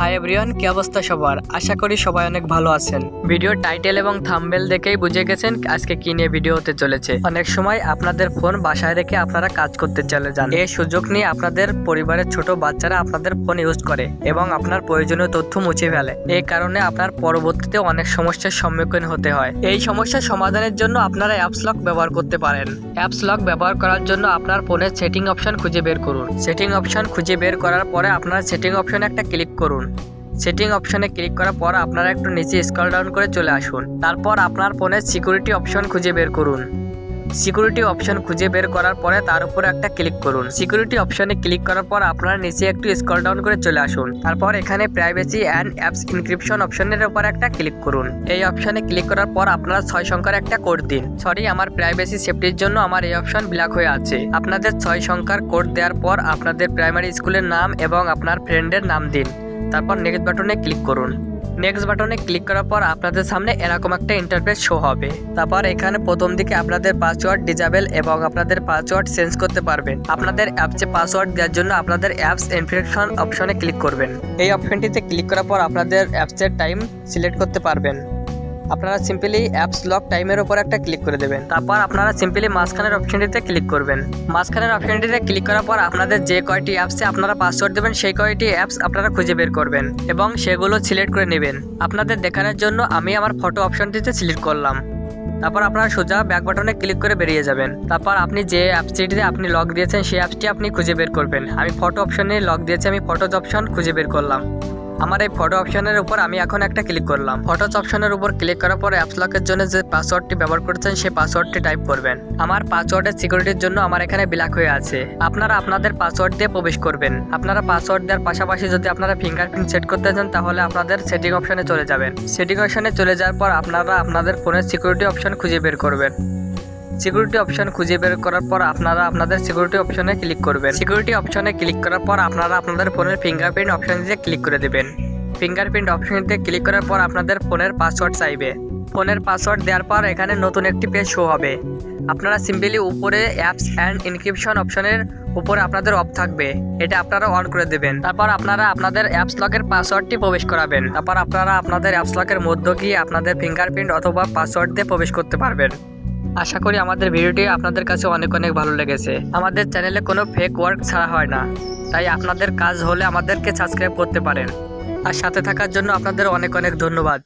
Hi everyone, কি অবস্থা সবার? আশা করি সবাই অনেক ভালো আছেন। ভিডিও টাইটেল এবং থাম্বেল দেখেই বুঝে গেছেন আজকে কি নিয়ে ভিডিও হতে চলেছে। অনেক সময় আপনাদের ফোন বাসায় রেখে আপনারা কাজ করতে চলে যান। এই সুযোগ নিয়ে আপনাদের পরিবারের ছোট বাচ্চারা আপনাদের ফোন ইউজ করে এবং আপনার প্রয়োজনীয় তথ্য মুছে ফেলে। এই কারণে আপনার পরবর্তীতে অনেক সমস্যার সম্মুখীন হতে হয়। এই সমস্যার সমাধানের জন্য আপনারা অ্যাপস লক ব্যবহার করতে পারেন। অ্যাপস লক ব্যবহার করার জন্য আপনার ফোনের সেটিং অপশন খুঁজে বের করুন। সেটিং অপশন খুঁজে বের করার পরে আপনার সেটিং অপশনে একটা ক্লিক করুন। সেটিং অপশনে ক্লিক করার পর আপনারা একটু নিচে স্ক্রল ডাউন করে চলে আসুন। তারপর আপনার ফোনের সিকিউরিটি অপশন খুঁজে বের করুন। সিকিউরিটি অপশন খুঁজে বের করার পরে তার উপরে একটা ক্লিক করুন। সিকিউরিটি অপশনে ক্লিক করার পর আপনারা নিচে একটু স্ক্রল ডাউন করে চলে আসুন। তারপর এখানে প্রাইভেসি অ্যান্ড অ্যাপস ইনক্রিপশন অপশনের উপর একটা ক্লিক করুন। এই অপশনে ক্লিক করার পর আপনারা ছয় সংখ্যার একটা কোড দিন। সরি আমার প্রাইভেসি সেফটির জন্য আমার এই অপশন ব্ল্যাক হয়ে আছে। আপনাদের ছয় সংখ্যার কোড দেওয়ার পর আপনাদের প্রাইমারি স্কুলের নাম এবং আপনার ফ্রেন্ডের নাম দিন। তারপর নেক্সট বাটনে ক্লিক করুন। নেক্সট বাটনে ক্লিক করার পর আপনাদের সামনে এরকম একটা ইন্টারফেস শো হবে। তারপর এখানে প্রথম দিকে আপনাদের পাসওয়ার্ড ডিজাবেল এবং আপনাদের পাসওয়ার্ড চেঞ্জ করতে পারবেন। আপনাদের অ্যাপসে পাসওয়ার্ড দেওয়ার জন্য আপনাদের অ্যাপস এনফ্রিকশন অপশনে ক্লিক করবেন। এই অপশনটিতে ক্লিক করার পর আপনাদের অ্যাপসের টাইম সিলেক্ট করতে পারবেন। আপনারা সিম্পলি অ্যাপস লক টাইমের উপর একটা ক্লিক করে দেবেন। তারপর আপনারা সিম্পলি মাঝখানের অপশনটিতে ক্লিক করবেন। মাঝখানের অপশনটিতে ক্লিক করার পর আপনাদের যে কয়টি অ্যাপসে আপনারা পাসওয়ার্ড দেবেন, সেই কয়টি অ্যাপস আপনারা খুঁজে বের করবেন এবং সেগুলো সিলেক্ট করে নেবেন। আপনাদের দেখানোর জন্য আমি আমার ফটো অপশনটিতে সিলেক্ট করলাম। তারপর আপনারা সোজা ব্যাক বাটনে ক্লিক করে বেরিয়ে যাবেন। তারপর আপনি যে অ্যাপসটিতে আপনি লগ দিয়েছেন, সেই অ্যাপসটি আপনি খুঁজে বের করবেন। আমি ফটো অপশনে লগ দিয়েছি, আমি ফটোজ অপশন খুঁজে বের করলাম। আমার এই ফটো অপশনের উপর আমি এখন একটা ক্লিক করলাম। ফটোস অপশনের উপর ক্লিক করার পর অ্যাপস লকের জন্য যে পাসওয়ার্ডটি ব্যবহার করছেন, সেই পাসওয়ার্ডটি টাইপ করবেন। আমার পাসওয়ার্ডের সিকিউরিটির জন্য আমার এখানে ব্ল্যাক হয়ে আছে। আপনারা আপনাদের পাসওয়ার্ড দিয়ে প্রবেশ করবেন। আপনারা পাসওয়ার্ড দেওয়ার পাশাপাশি যদি আপনারা ফিঙ্গারপ্রিন্ট সেট করতে চান, তাহলে আপনাদের সেটিং অপশনে চলে যাবেন। সেটিং অপশনে চলে যাওয়ার পর আপনারা আপনাদের ফোনের সিকিউরিটি অপশন খুঁজে বের করবেন। সিকিউরিটি অপশন খুঁজে বের করার পর আপনারা আপনাদের সিকিউরিটি অপশনে ক্লিক করবেন। সিকিউরিটি অপশনে ক্লিক করার পর আপনারা আপনাদের ফোনের ফিঙ্গারপ্রিন্ট অপশন দিয়ে ক্লিক করে দেবেন। ফিঙ্গারপ্রিন্ট অপশনটিতে ক্লিক করার পর আপনাদের ফোনের পাসওয়ার্ড চাইবে। ফোনের পাসওয়ার্ড দেওয়ার পর এখানে নতুন একটি পেজ শো হবে। আপনারা সিম্পলি উপরে অ্যাপস অ্যান্ড ইনক্রিপশন অপশনের উপরে আপনাদের অফ থাকবে। এটা আপনারা অন করে দেবেন। তারপর আপনারা আপনাদের অ্যাপস লকের পাসওয়ার্ডটি প্রবেশ করাবেন। তারপর আপনারা আপনাদের অ্যাপস লকের মধ্য গিয়ে আপনাদের ফিঙ্গারপ্রিন্ট অথবা পাসওয়ার্ড দিয়ে প্রবেশ করতে পারবেন। আশা করি আমাদের ভিডিওটি আপনাদের কাছে অনেক অনেক ভালো লেগেছে। আমাদের চ্যানেলে কোনো ফেক ওয়ার্ক ছাড়া হয় না। তাই আপনাদের কাজ হলে আমাদেরকে সাবস্ক্রাইব করতে পারেন। আর সাথে থাকার জন্য আপনাদের অনেক অনেক ধন্যবাদ।